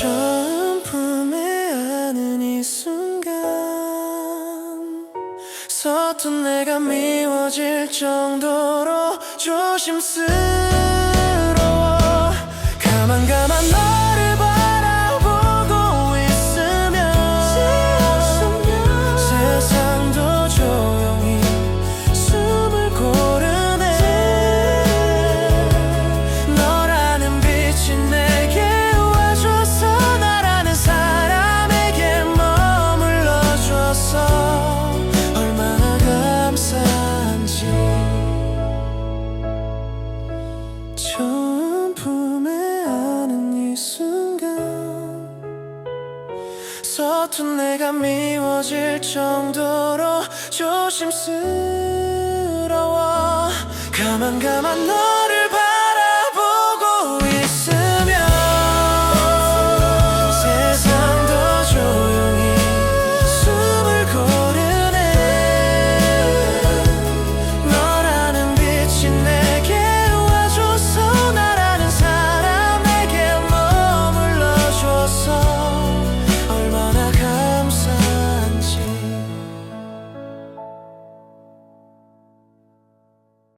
처음 품에 안은 이 순간 서툰 내가 미워질 정도로 조심스러 서툰 내가 미워질 정도로 조심스러워. 가만 가만 너